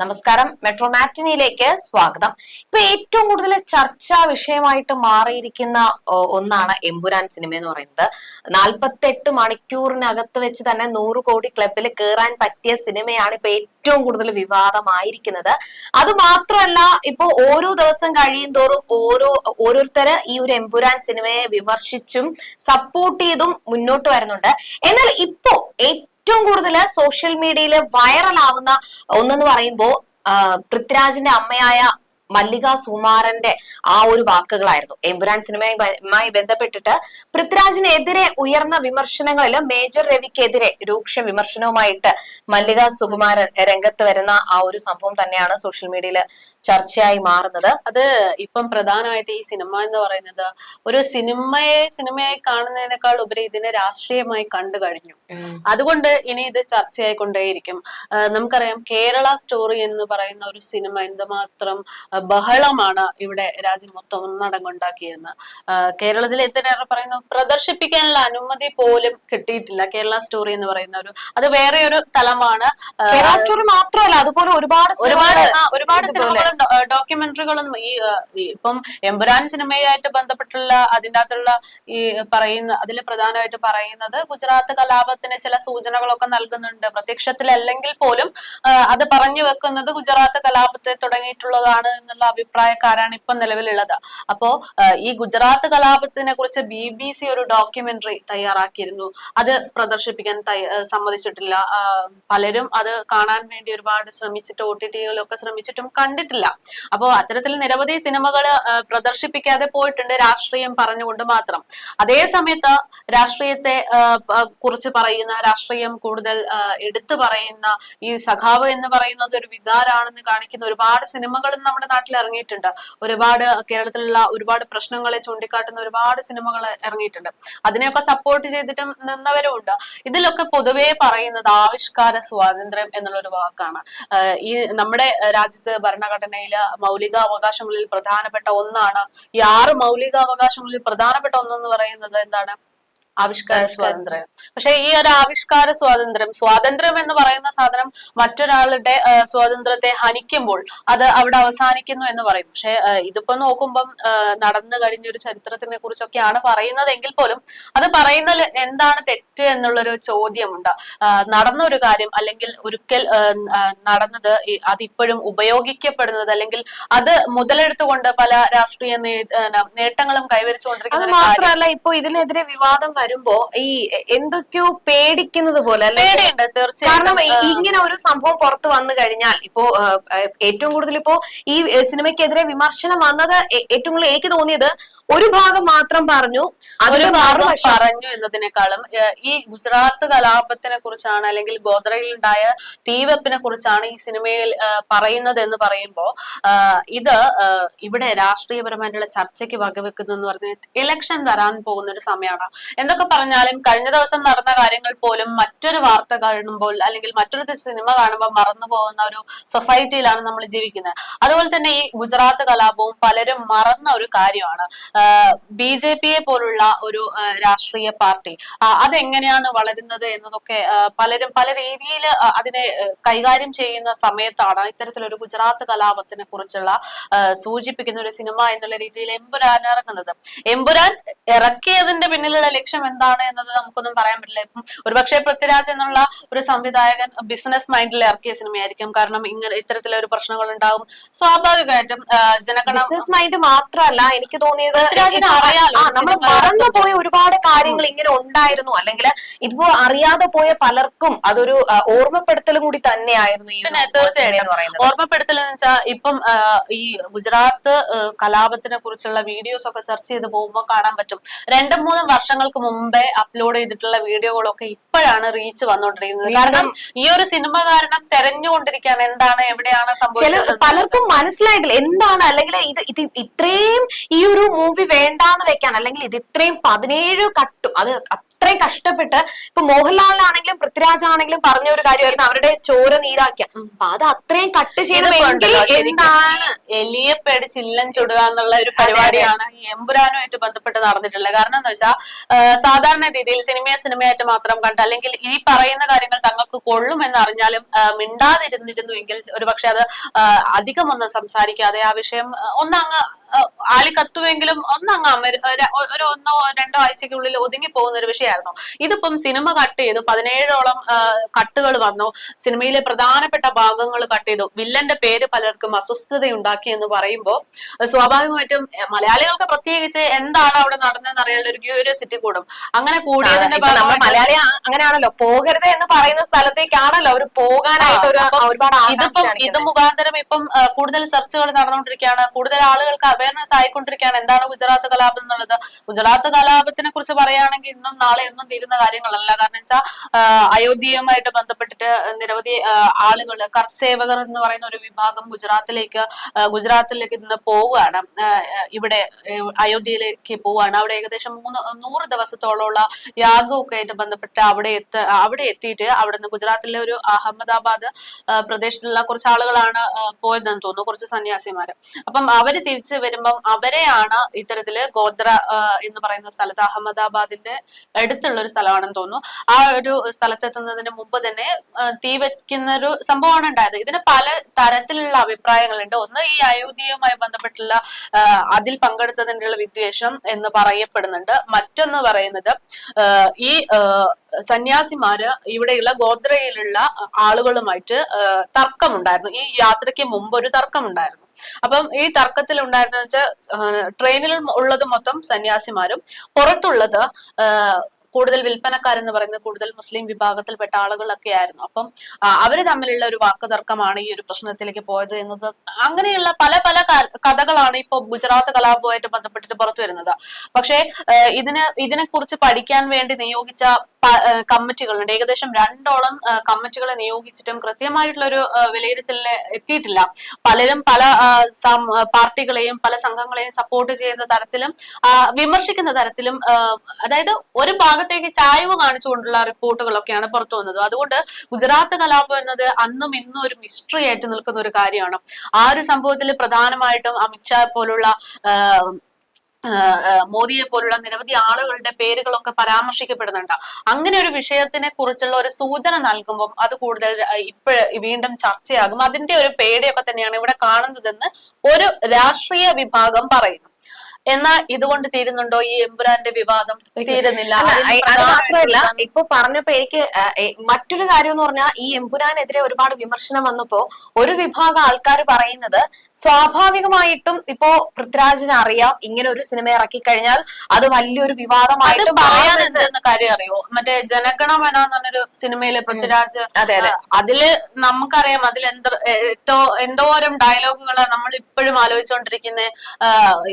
നമസ്കാരം. മെട്രോ മാറ്റിനിയിലേക്ക് സ്വാഗതം. ഇപ്പൊ ഏറ്റവും കൂടുതൽ ചർച്ചാ വിഷയമായിട്ട് മാറിയിരിക്കുന്ന ഒന്നാണ് എമ്പുരാൻ സിനിമ എന്ന് പറയുന്നത്. നാൽപ്പത്തെട്ട് മണിക്കൂറിനകത്ത് വെച്ച് തന്നെ നൂറ് കോടി ക്ലബിൽ കയറാൻ പറ്റിയ സിനിമയാണ് ഇപ്പൊ ഏറ്റവും കൂടുതൽ വിവാദമായിരിക്കുന്നത്. അത് മാത്രമല്ല ഇപ്പൊ ഓരോ ദിവസം കഴിയും തോറും ഓരോ ഓരോരുത്തര് ഈ ഒരു എമ്പുരാൻ സിനിമയെ വിമർശിച്ചും സപ്പോർട്ട് ചെയ്തും മുന്നോട്ട് വരുന്നുണ്ട്. എന്നാൽ ഇപ്പോ ഏറ്റവും കൂടുതൽ സോഷ്യൽ മീഡിയയിൽ വൈറലാവുന്ന ഒന്നെന്ന് പറയുമ്പോ പൃഥ്വിരാജിന്റെ അമ്മയായ മല്ലിക സുമാരന്റെ ആ ഒരു വാക്കുകളായിരുന്നു. എമ്പുരാൻ സിനിമയുമായി ബന്ധപ്പെട്ടിട്ട് പൃഥ്വിരാജിനെതിരെ ഉയർന്ന വിമർശനങ്ങളിൽ മേജർ രവിക്കെതിരെ രൂക്ഷ വിമർശനവുമായിട്ട് മല്ലിക സുകുമാരൻ രംഗത്ത് വരുന്ന ആ ഒരു സംഭവം തന്നെയാണ് സോഷ്യൽ മീഡിയയിൽ ചർച്ചയായി മാറുന്നത്. അത് ഇപ്പം പ്രധാനമായിട്ട് ഈ സിനിമ എന്ന് പറയുന്നത് ഒരു സിനിമയെ സിനിമയായി കാണുന്നതിനേക്കാൾ ഉപരി ഇതിനെ രാഷ്ട്രീയമായി കണ്ടു കഴിഞ്ഞു. അതുകൊണ്ട് ഇനി ഇത് ചർച്ചയായി കൊണ്ടേയിരിക്കും നമുക്കറിയാം കേരള സ്റ്റോറി എന്ന് പറയുന്ന ഒരു സിനിമ എന്തുമാത്രം ബഹളമാണ് ഇവിടെ രാജ്യം മൊത്തം ഒന്നടങ്ങുണ്ടാക്കിയെന്ന് കേരളത്തിൽ എത്തിനേറെ പറയുന്നു പ്രദർശിപ്പിക്കാനുള്ള അനുമതി പോലും കിട്ടിയിട്ടില്ല. കേരള സ്റ്റോറി എന്ന് പറയുന്ന ഒരു അത് വേറെ ഒരു തലമാണ്. കേരള സ്റ്റോറി മാത്രമല്ല അതുപോലെ ഒരുപാട് ഒരുപാട് ഒരുപാട് സിനിമകളും ഡോക്യുമെന്ററികളും ഈ ഇപ്പം എമ്പുരാൻ സിനിമയായിട്ട് ബന്ധപ്പെട്ടുള്ള അതിന്റെ അകത്തുള്ള ഈ പറയുന്ന അതിൽ പ്രധാനമായിട്ട് പറയുന്നത് ഗുജറാത്ത് കലാപത്തിന് ചില സൂചനകളൊക്കെ നൽകുന്നുണ്ട്. പ്രത്യക്ഷത്തിലല്ലെങ്കിൽ പോലും അത് പറഞ്ഞു വെക്കുന്നത് ഗുജറാത്ത് കലാപത്തെ തുടങ്ങിയിട്ടുള്ളതാണ് എന്നുള്ള അഭിപ്രായക്കാരാണ് ഇപ്പം നിലവിലുള്ളത്. അപ്പോ ഈ ഗുജറാത്ത് കലാപത്തിനെ കുറിച്ച് ബി ബി സി ഒരു ഡോക്യുമെന്ററി തയ്യാറാക്കിയിരുന്നു. അത് പ്രദർശിപ്പിക്കാൻ സമ്മതിച്ചിട്ടില്ല. പലരും അത് കാണാൻ വേണ്ടി ഒരുപാട് ശ്രമിച്ചിട്ട് ഒ ടി ടികളിലൊക്കെ ശ്രമിച്ചിട്ടും കണ്ടിട്ടില്ല. അപ്പോൾ അത്തരത്തിൽ നിരവധി സിനിമകൾ പ്രദർശിപ്പിക്കാതെ പോയിട്ടുണ്ട് രാഷ്ട്രീയം പറഞ്ഞുകൊണ്ട് മാത്രം. അതേ സമയത്ത് രാഷ്ട്രീയത്തെ കുറിച്ച് പറയുന്ന രാഷ്ട്രീയം കൂടുതൽ എടുത്തു പറയുന്ന ഈ സഖാവ് എന്ന് പറയുന്നത് ഒരു വികാരാണെന്ന് കാണിക്കുന്ന ഒരുപാട് സിനിമകളും നമ്മുടെ നാട്ടിൽ ഇറങ്ങിയിട്ടുണ്ട് ഒരുപാട് കേരളത്തിലുള്ള ഒരുപാട് പ്രശ്നങ്ങളെ ചൂണ്ടിക്കാട്ടുന്ന ഒരുപാട് സിനിമകൾ ഇറങ്ങിയിട്ടുണ്ട്. അതിനെയൊക്കെ സപ്പോർട്ട് ചെയ്തിട്ടും നിന്നവരും ഉണ്ട്. ഇതിലൊക്കെ പൊതുവേ പറയുന്നത് ആവിഷ്കാര സ്വാതന്ത്ര്യം എന്നുള്ളൊരു വാക്കാണ്. ഈ നമ്മുടെ രാജ്യത്ത് ഭരണഘടനയിലെ മൗലിക അവകാശങ്ങളിൽ പ്രധാനപ്പെട്ട ഒന്നാണ് ഈ ആറ് മൗലിക അവകാശങ്ങളിൽ പ്രധാനപ്പെട്ട ഒന്നെന്ന് പറയുന്നത് എന്താണ്? ആവിഷ്കാര സ്വാതന്ത്ര്യം. പക്ഷെ ഈ ഒരു ആവിഷ്കാര സ്വാതന്ത്ര്യം സ്വാതന്ത്ര്യം എന്ന് പറയുന്ന സാധനം മറ്റൊരാളുടെ സ്വാതന്ത്ര്യത്തെ ഹനിക്കുമ്പോൾ അത് അവിടെ അവസാനിക്കുന്നു എന്ന് പറയും. പക്ഷെ ഇതിപ്പോ നോക്കുമ്പം നടന്നു കഴിഞ്ഞ ഒരു ചരിത്രത്തിനെ കുറിച്ചൊക്കെയാണ് പറയുന്നതെങ്കിൽ പോലും അത് പറയുന്നതിൽ എന്താണ് തെറ്റ് എന്നുള്ളൊരു ചോദ്യമുണ്ട്. നടന്ന ഒരു കാര്യം അല്ലെങ്കിൽ ഒരിക്കൽ നടന്നത് അതിപ്പോഴും ഉപയോഗിക്കപ്പെടുന്നത് അല്ലെങ്കിൽ അത് മുതലെടുത്തുകൊണ്ട് പല രാഷ്ട്രീയ നേട്ടങ്ങളും കൈവരിച്ചുകൊണ്ടിരിക്കുന്നത് മാത്രമല്ല ഇപ്പൊ ഇതിനെതിരെ വിവാദം വരുമ്പോ ഈ എന്തൊക്കെയോ പേടിക്കുന്നത് പോലെ അല്ലെ? തീർച്ചയായും കാരണം ഇങ്ങനെ ഒരു സംഭവം പുറത്ത് വന്നു കഴിഞ്ഞാൽ ഇപ്പോ ഏറ്റവും കൂടുതൽ ഇപ്പോ ഈ സിനിമയ്ക്കെതിരെ വിമർശനം വന്നത് ഏറ്റവും കൂടുതൽ എനിക്ക് തോന്നിയത് ഒരു ഭാഗം മാത്രം പറഞ്ഞു അതൊരു ഭാഗം പറഞ്ഞു എന്നതിനേക്കാളും ഈ ഗുജറാത്ത് കലാപത്തിനെ കുറിച്ചാണ് അല്ലെങ്കിൽ ഗോദ്രയിൽ ഉണ്ടായ തീവെപ്പിനെ കുറിച്ചാണ് ഈ സിനിമയിൽ പറയുന്നത് എന്ന് പറയുമ്പോൾ ഇത് ഇവിടെ രാഷ്ട്രീയപരമായിട്ടുള്ള ചർച്ചയ്ക്ക് വകവെക്കുന്നു എന്ന് പറഞ്ഞ ഇലക്ഷൻ വരാൻ പോകുന്ന ഒരു സമയമാണ്. എന്തൊക്കെ പറഞ്ഞാലും കഴിഞ്ഞ ദിവസം നടന്ന കാര്യങ്ങൾ പോലും മറ്റൊരു വാർത്ത കാണുമ്പോൾ അല്ലെങ്കിൽ മറ്റൊരു സിനിമ കാണുമ്പോൾ മറന്നു പോകുന്ന ഒരു സൊസൈറ്റിയിലാണ് നമ്മൾ ജീവിക്കുന്നത്. അതുപോലെ തന്നെ ഈ ഗുജറാത്ത് കലാപവും പലരും മറന്ന ഒരു കാര്യമാണ്. ബി ജെ പിയെ പോലുള്ള ഒരു രാഷ്ട്രീയ പാർട്ടി. അതെങ്ങനെയാണ് വളരുന്നത് എന്നതൊക്കെ പലരും പല രീതിയിൽ അതിനെ കൈകാര്യം ചെയ്യുന്ന സമയത്താണ് ഇത്തരത്തിലൊരു ഗുജറാത്ത് കലാപത്തിനെ കുറിച്ചുള്ള സൂചിപ്പിക്കുന്ന ഒരു സിനിമ എന്നുള്ള രീതിയിൽ എമ്പുരാൻ ഇറങ്ങുന്നത്. എമ്പുരാൻ ഇറക്കിയതിന്റെ പിന്നിലുള്ള ലക്ഷ്യം എന്താണ് എന്നത് നമുക്കൊന്നും പറയാൻ പറ്റില്ല. ഇപ്പം ഒരുപക്ഷെ പൃഥ്വിരാജ് എന്നുള്ള ഒരു സംവിധായകൻ ബിസിനസ് മൈൻഡിൽ ഇറക്കിയ സിനിമയായിരിക്കും. കാരണം ഇങ്ങനെ ഇത്തരത്തിലൊരു പ്രശ്നങ്ങൾ ഉണ്ടാകും സ്വാഭാവികമായിട്ടും ജനഗണ ബിസിനസ് മൈൻഡ് മാത്രമല്ല എനിക്ക് തോന്നിയത് നമ്മൾ മറന്നുപോയ മറന്നു പോയ ഒരുപാട് കാര്യങ്ങൾ ഇങ്ങനെ ഉണ്ടായിരുന്നു. അല്ലെങ്കിൽ ഇതിപ്പോ അറിയാതെ പോയ പലർക്കും അതൊരു ഓർമ്മപ്പെടുത്തലും കൂടി തന്നെയായിരുന്നു പിന്നെ തീർച്ചയായിട്ടും. ഓർമ്മപ്പെടുത്തൽ എന്ന് വെച്ചാൽ ഇപ്പം ഈ ഗുജറാത്ത് കലാപത്തിനെ കുറിച്ചുള്ള വീഡിയോസ് ഒക്കെ സെർച്ച് ചെയ്ത് പോകുമ്പോൾ കാണാൻ പറ്റും. രണ്ടും മൂന്നും വർഷങ്ങൾക്ക് മുമ്പേ അപ്ലോഡ് ചെയ്തിട്ടുള്ള വീഡിയോകളൊക്കെ ഇപ്പോഴാണ് റീച്ച് വന്നുകൊണ്ടിരിക്കുന്നത് കാരണം ഈ ഒരു സിനിമ കാരണം തെരഞ്ഞുകൊണ്ടിരിക്കുകയാണ് എന്താണ് എവിടെയാണ് സംഭവിച്ചത്? പലർക്കും മനസ്സിലായിട്ടില്ല. എന്താണ് അല്ലെങ്കിൽ ഇത് ഇത് ഇത്രയും ഈ ഒരു മൂവി വേണ്ടാന്ന് വെക്കാൻ അല്ലെങ്കിൽ ഇത് ഇത്രയും പതിനേഴ് കട്ടും അത് അത്രയും കഷ്ടപ്പെട്ട് ഇപ്പൊ മോഹൻലാലിനാണെങ്കിലും പൃഥ്വിരാജ് ആണെങ്കിലും പറഞ്ഞ ഒരു കാര്യമായിരുന്നു അവരുടെ ചോര നീരാക്കിയ. അപ്പൊ അത് അത്രയും കട്ട് ചെയ്ത് എന്താണ് എലിയെ പേടി ചില്ലൻ ചുടുക എന്നുള്ള ഒരു പരിപാടിയാണ് എമ്പുരാനുമായിട്ട് ബന്ധപ്പെട്ട് നടന്നിട്ടുള്ളത്. കാരണം എന്താ വെച്ചാൽ സാധാരണ രീതിയിൽ സിനിമയെ സിനിമയായിട്ട് മാത്രം കണ്ട് അല്ലെങ്കിൽ ഈ പറയുന്ന കാര്യങ്ങൾ തങ്ങൾക്ക് കൊള്ളുമെന്ന് അറിഞ്ഞാലും മിണ്ടാതിരുന്നിരുന്നു എങ്കിൽ ഒരു പക്ഷെ അത് അധികം അധികമൊന്നും സംസാരിക്കാതെ ആ വിഷയം ഒന്നങ്ങ് ആളി കത്തുവെങ്കിലും ഒന്നങ്ങ് ഒരു- ഒന്നോ രണ്ടോ ആഴ്ചക്കുള്ളിൽ ഒതുങ്ങി പോകുന്ന ഒരു വിഷയമായിരുന്നു ഇതിപ്പം സിനിമ കട്ട് ചെയ്തു. പതിനേഴോളം കട്ടുകൾ വന്നു. സിനിമയിലെ പ്രധാനപ്പെട്ട ഭാഗങ്ങൾ കട്ട് ചെയ്തു. വില്ലന്റെ പേര് പലർക്കും അസ്വസ്ഥത ഉണ്ടാക്കി എന്ന് പറയുമ്പോൾ സ്വാഭാവികമായിട്ടും മലയാളികൾക്ക് പ്രത്യേകിച്ച് എന്താണ് അവിടെ നടന്നതെന്ന് അറിയാനുള്ള ഒരു ക്യൂരിയോസിറ്റി കൂടും. അങ്ങനെ കൂടിയതിന്റെ മലയാളി അങ്ങനെയാണല്ലോ. പോകരുത് എന്ന് പറയുന്ന സ്ഥലത്തേക്കാണല്ലോ അവർ പോകാനായിട്ട് ഒരു ഒരുപാട് ഇതിപ്പം ഇത്. മുഖാന്തരം ഇപ്പം കൂടുതൽ സെർച്ചുകൾ നടന്നുകൊണ്ടിരിക്കുകയാണ്. കൂടുതൽ ആളുകൾക്ക് അവയർനെസ് ആയിക്കൊണ്ടിരിക്കുകയാണ്. എന്താണ് ഗുജറാത്ത് കലാപം എന്നുള്ളത്? ഗുജറാത്ത് കലാപത്തിനെ കുറിച്ച് പറയുകയാണെങ്കിൽ ഇന്നും നാളെ ഒന്നും തീരുന്ന കാര്യങ്ങളല്ല. കാരണം വെച്ചാൽ അയോധ്യയുമായിട്ട് ബന്ധപ്പെട്ടിട്ട് നിരവധി ആളുകൾ കർസേവകർ എന്ന് പറയുന്ന ഒരു വിഭാഗം ഗുജറാത്തിലേക്ക് ഗുജറാത്തിലേക്ക് ഇന്ന് പോവുകയാണ്. ഇവിടെ അയോധ്യയിലേക്ക് പോവുകയാണ്. അവിടെ ഏകദേശം മൂന്ന് നൂറ് ദിവസത്തോളമുള്ള യാഗമൊക്കെ ആയിട്ട് ബന്ധപ്പെട്ട് അവിടെ എത്ത അവിടെ എത്തിയിട്ട് അവിടെ നിന്ന് ഗുജറാത്തിലെ ഒരു അഹമ്മദാബാദ് പ്രദേശത്തുള്ള കുറച്ച് ആളുകളാണ് പോയതെന്ന് തോന്നുന്നു. കുറച്ച് സന്യാസിമാര്. അപ്പം അവർ തിരിച്ചു വരുമ്പം അവരെയാണ് ഇത്തരത്തിൽ ഗോത്ര എന്ന് പറയുന്ന സ്ഥലത്ത് അഹമ്മദാബാദിന്റെ അടുത്തുള്ള ഒരു സ്ഥലമാണെന്ന് തോന്നുന്നു. ആ ഒരു സ്ഥലത്തെത്തുന്നതിന് മുമ്പ് തന്നെ തീ വെക്കുന്ന ഒരു സംഭവമാണ് ഉണ്ടായത്. ഇതിന് പല തരത്തിലുള്ള അഭിപ്രായങ്ങളുണ്ട്. ഒന്ന് ഈ അയോധ്യയുമായി ബന്ധപ്പെട്ടുള്ള അതിൽ പങ്കെടുത്തതിനുള്ള വിദ്വേഷം എന്ന് പറയപ്പെടുന്നുണ്ട്. മറ്റൊന്ന് പറയുന്നത് ഈ സന്യാസിമാര് ഇവിടെയുള്ള ഗോത്രയിലുള്ള ആളുകളുമായിട്ട് തർക്കമുണ്ടായിരുന്നു. ഈ യാത്രയ്ക്ക് മുമ്പ് ഒരു തർക്കമുണ്ടായിരുന്നു. അപ്പം ഈ തർക്കത്തിൽ ഉണ്ടായിരുന്ന വെച്ചാൽ ട്രെയിനിൽ ഉള്ളത് മൊത്തം സന്യാസിമാരും പുറത്തുള്ളത് കൂടുതൽ വിൽപ്പനക്കാരെന്ന് പറയുന്നത് കൂടുതൽ മുസ്ലിം വിഭാഗത്തിൽപ്പെട്ട ആളുകളൊക്കെ ആയിരുന്നു. അപ്പം അവർ തമ്മിലുള്ള ഒരു വാക്ക് തർക്കമാണ് ഈ ഒരു പ്രശ്നത്തിലേക്ക് പോയത് എന്നത്. അങ്ങനെയുള്ള പല പല കഥകളാണ് ഇപ്പൊ ഗുജറാത്ത് കലാപവുമായിട്ട് ബന്ധപ്പെട്ടിട്ട് പുറത്തു വരുന്നത്. പക്ഷേ ഇതിന് ഇതിനെ ഇതിനെക്കുറിച്ച് പഠിക്കാൻ വേണ്ടി നിയോഗിച്ച കമ്മിറ്റികളുണ്ട്. ഏകദേശം രണ്ടോളം കമ്മിറ്റികളെ നിയോഗിച്ചിട്ടും കൃത്യമായിട്ടുള്ള ഒരു വിലയിരുത്തലിൽ എത്തിയിട്ടില്ല. പലരും പല പാർട്ടികളെയും പല സംഘങ്ങളെയും സപ്പോർട്ട് ചെയ്യുന്ന തരത്തിലും വിമർശിക്കുന്ന തരത്തിലും അതായത് ഒരു ഭാഗത്തേക്ക് ചായ്വ് കാണിച്ചുകൊണ്ടുള്ള റിപ്പോർട്ടുകളൊക്കെയാണ് പുറത്തു വന്നത്. അതുകൊണ്ട് ഗുജറാത്ത് കലാപം എന്നത് അന്നും ഇന്നും ഒരു മിസ്റ്ററി ആയിട്ട് നിൽക്കുന്ന ഒരു കാര്യമാണ്. ആ ഒരു സംഭവത്തിൽ പ്രധാനമായിട്ടും അമിത്ഷാ പോലുള്ള മോദിയെ പോലുള്ള നിരവധി ആളുകളുടെ പേരുകളൊക്കെ പരാമർശിക്കപ്പെടുന്നുണ്ട്. അങ്ങനെ ഒരു വിഷയത്തിനെ കുറിച്ചുള്ള ഒരു സൂചന നൽകുമ്പോൾ അത് കൂടുതൽ ഇപ്പോഴ വീണ്ടും ചർച്ചയാകും. അതിന്റെ ഒരു പേടിയൊക്കെ തന്നെയാണ് ഇവിടെ കാണുന്നതെന്ന് ഒരു രാഷ്ട്രീയ വിഭാഗം പറയുന്നു. എന്നാൽ ഇതുകൊണ്ട് തീരുന്നുണ്ടോ ഈ എമ്പുരാന്റെ വിവാദം? തീരുന്നില്ല. അത് മാത്രമല്ല ഇപ്പൊ പറഞ്ഞപ്പോ എനിക്ക് മറ്റൊരു കാര്യം എന്ന് പറഞ്ഞാൽ ഈ എമ്പുരാനെതിരെ ഒരുപാട് വിമർശനം വന്നപ്പോ ഒരു വിഭാഗം ആൾക്കാർ പറയുന്നത് സ്വാഭാവികമായിട്ടും ഇപ്പോ പൃഥ്വിരാജിന് അറിയാം ഇങ്ങനെ ഒരു സിനിമ ഇറക്കി കഴിഞ്ഞാൽ അത് വലിയൊരു വിവാദമായിട്ട് പറയാൻ. എന്തെന്ന് കാര്യം അറിയോ? മറ്റേ ജനഗണമന എന്നൊരു സിനിമയിലെ പൃഥ്വിരാജ് അതെ അതെ. അതിൽ നമുക്കറിയാം അതിൽ എന്തോ എന്തോ എന്തോരം ഡയലോഗുകളാണ് നമ്മൾ ഇപ്പോഴും ആലോചിച്ചുകൊണ്ടിരിക്കുന്നത്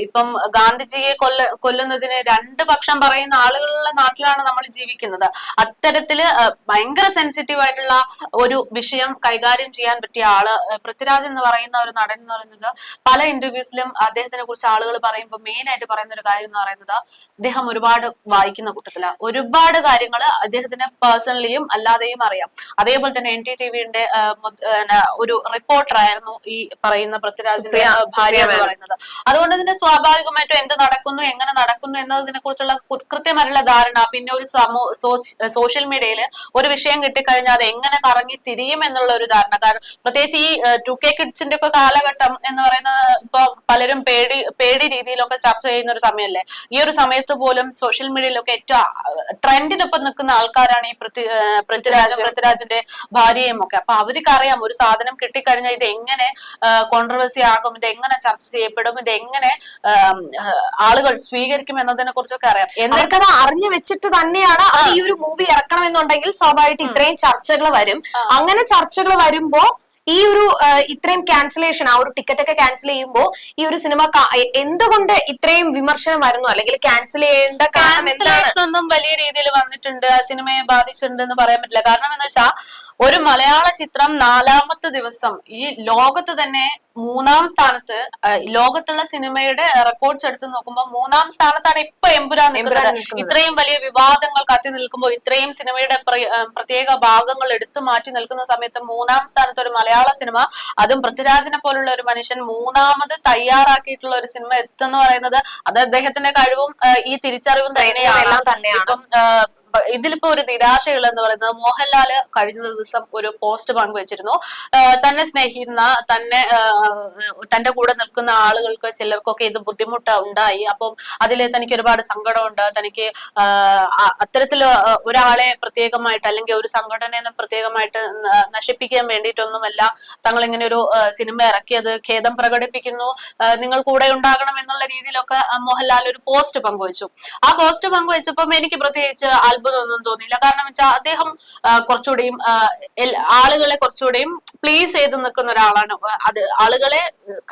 ഇപ്പം ഗാന്ധിജിയെ കൊല്ല കൊല്ലുന്നതിന് രണ്ട് പക്ഷം പറയുന്ന ആളുകളുള്ള നാട്ടിലാണ് നമ്മൾ ജീവിക്കുന്നത്. അത്തരത്തിൽ ഭയങ്കര സെൻസിറ്റീവ് ആയിട്ടുള്ള ഒരു വിഷയം കൈകാര്യം ചെയ്യാൻ പറ്റിയ ആൾ പൃഥ്വിരാജ് എന്ന് പറയുന്ന ഒരു നടൻ എന്ന് പറയുന്നത് പല ഇന്റർവ്യൂസിലും അദ്ദേഹത്തിനെ കുറിച്ച് ആളുകൾ പറയുമ്പോൾ മെയിൻ ആയിട്ട് പറയുന്ന ഒരു കാര്യം എന്ന് പറയുന്നത് അദ്ദേഹം ഒരുപാട് വായിക്കുന്ന കൂട്ടത്തിലാണ് ഒരുപാട് കാര്യങ്ങൾ അദ്ദേഹത്തിന് പേഴ്സണലിയും അല്ലാതെയും അറിയാം. അതേപോലെ തന്നെ എൻ ടി ടി വിന്റെ ഒരു റിപ്പോർട്ടർ ആയിരുന്നു ഈ പറയുന്ന പൃഥ്വിരാജിന്റെ ഭാര്യ എന്ന് പറയുന്നത്. അതുകൊണ്ട് തന്നെ സ്വാഭാവികമായിട്ടും എന്ത് നടക്കുന്നു എങ്ങനെ നടക്കുന്നു എന്നതിനെ കുറിച്ചുള്ള കൃത്യമായിട്ടുള്ള ധാരണ പിന്നെ ഒരു സമൂ സോഷ്യൽ മീഡിയയിൽ ഒരു വിഷയം കിട്ടിക്കഴിഞ്ഞാൽ അത് എങ്ങനെ കറങ്ങി തിരിയും എന്നുള്ള ഒരു ധാരണ. കാരണം പ്രത്യേകിച്ച് ഈ ടു കെ കിഡ്സിന്റെ ഒക്കെ കാലഘട്ടം എന്ന് പറയുന്ന ഇപ്പൊ പലരും പേടി പേടി രീതിയിലൊക്കെ ചർച്ച ചെയ്യുന്ന ഒരു സമയമല്ലേ ഈ ഒരു സമയത്ത് പോലും സോഷ്യൽ മീഡിയയിലൊക്കെ ഏറ്റവും ട്രെൻഡിനൊപ്പം നിൽക്കുന്ന ആൾക്കാരാണ് ഈ പൃഥ്വി പൃഥ്വിരാജ് പൃഥ്വിരാജും. പൃഥ്വിരാജിന്റെ ഭാര്യയും ഒക്കെ. അപ്പൊ അവർക്ക് അറിയാം ഒരു സാധനം കിട്ടിക്കഴിഞ്ഞാൽ ഇത് എങ്ങനെ കോൺട്രവേഴ്സി ആകും ഇത് എങ്ങനെ ചർച്ച ചെയ്യപ്പെടും ഇത് എങ്ങനെ ആളുകൾ സ്വീകരിക്കും എന്നതിനെ കുറിച്ചൊക്കെ അറിയാം. എന്നിട്ട് അറിഞ്ഞു വെച്ചിട്ട് തന്നെയാണ് ഈ ഒരു മൂവി ഇറക്കണമെന്നുണ്ടെങ്കിൽ സ്വാഭാവികമായിട്ട് ഇത്രയും ചർച്ചകൾ വരും. അങ്ങനെ ചർച്ചകൾ വരുമ്പോ ഈ ഒരു ഇത്രയും ക്യാൻസലേഷൻ ആ ഒരു ടിക്കറ്റ് ഒക്കെ ക്യാൻസൽ ചെയ്യുമ്പോൾ ഈ ഒരു സിനിമ എന്തുകൊണ്ട് ഇത്രയും വിമർശനം വരുന്നു? അല്ലെങ്കിൽ ക്യാൻസൽ ചെയ്യേണ്ട ക്യാൻസലേഷൻ ഒന്നും വലിയ രീതിയിൽ വന്നിട്ടുണ്ട് ആ സിനിമയെ ബാധിച്ചിട്ടുണ്ട് എന്ന് പറയാൻ പറ്റില്ല. കാരണം എന്താ വെച്ചാൽ ഒരു മലയാള ചിത്രം നാലാമത്തെ ദിവസം ഈ ലോകത്ത് തന്നെ മൂന്നാം സ്ഥാനത്ത് ലോകത്തുള്ള സിനിമയുടെ റെക്കോർഡ്സ് എടുത്ത് നോക്കുമ്പോൾ മൂന്നാം സ്ഥാനത്താണ് ഇപ്പൊ എമ്പുരാൻ നിൽക്കുന്നത്. ഇത്രയും വലിയ വിവാദങ്ങൾ കത്തി നിൽക്കുമ്പോൾ ഇത്രയും സിനിമയുടെ പ്രത്യേക ഭാഗങ്ങൾ എടുത്തു മാറ്റി നിൽക്കുന്ന സമയത്ത് മൂന്നാം സ്ഥാനത്ത് ഒരു മലയാള സിനിമ അതും പൃഥ്വിരാജിനെ പോലുള്ള ഒരു മനുഷ്യൻ മൂന്നാമത് തയ്യാറാക്കിയിട്ടുള്ള ഒരു സിനിമ എത്തുന്ന പറയുന്നത് അത് അദ്ദേഹത്തിന്റെ കഴിവും ഈ തിരിച്ചറിവും തന്നെയാണ് തന്നെയാണ്. ഇപ്പം ഇതിലിപ്പോ ഒരു നിരാശയുള്ളതെന്ന് പറയുന്നത് മോഹൻലാൽ കഴിഞ്ഞ ദിവസം ഒരു പോസ്റ്റ് പങ്കുവച്ചിരുന്നു. തന്നെ സ്നേഹിക്കുന്ന തന്നെ തന്റെ കൂടെ നിൽക്കുന്ന ആളുകൾക്ക് ചിലർക്കൊക്കെ ഇത് ബുദ്ധിമുട്ട് ഉണ്ടായി. അപ്പം അതിൽ തനിക്ക് ഒരുപാട് സങ്കടമുണ്ട്. തനിക്ക് അത്തരത്തിൽ ഒരാളെ പ്രത്യേകമായിട്ട് അല്ലെങ്കിൽ ഒരു സംഘടനയെ പ്രത്യേകമായിട്ട് നശിപ്പിക്കാൻ വേണ്ടിയിട്ടൊന്നുമല്ല തങ്ങൾ ഇങ്ങനെ ഒരു സിനിമ ഇറക്കിയത്. ഖേദം പ്രകടിപ്പിക്കുന്നു. നിങ്ങൾ കൂടെ ഉണ്ടാകണം എന്നുള്ള രീതിയിലൊക്കെ മോഹൻലാൽ ഒരു പോസ്റ്റ് പങ്കുവച്ചു. ആ പോസ്റ്റ് പങ്കുവച്ചപ്പം എനിക്ക് പ്രത്യേകിച്ച് അത്ഭുതമൊന്നും തോന്നിയില്ല. കാരണം വെച്ചാൽ അദ്ദേഹം കുറച്ചുകൂടിയും ആളുകളെ കുറച്ചുകൂടിയും പ്ലീസ് ചെയ്ത് നിൽക്കുന്ന ഒരാളാണ്. അത് ആളുകളെ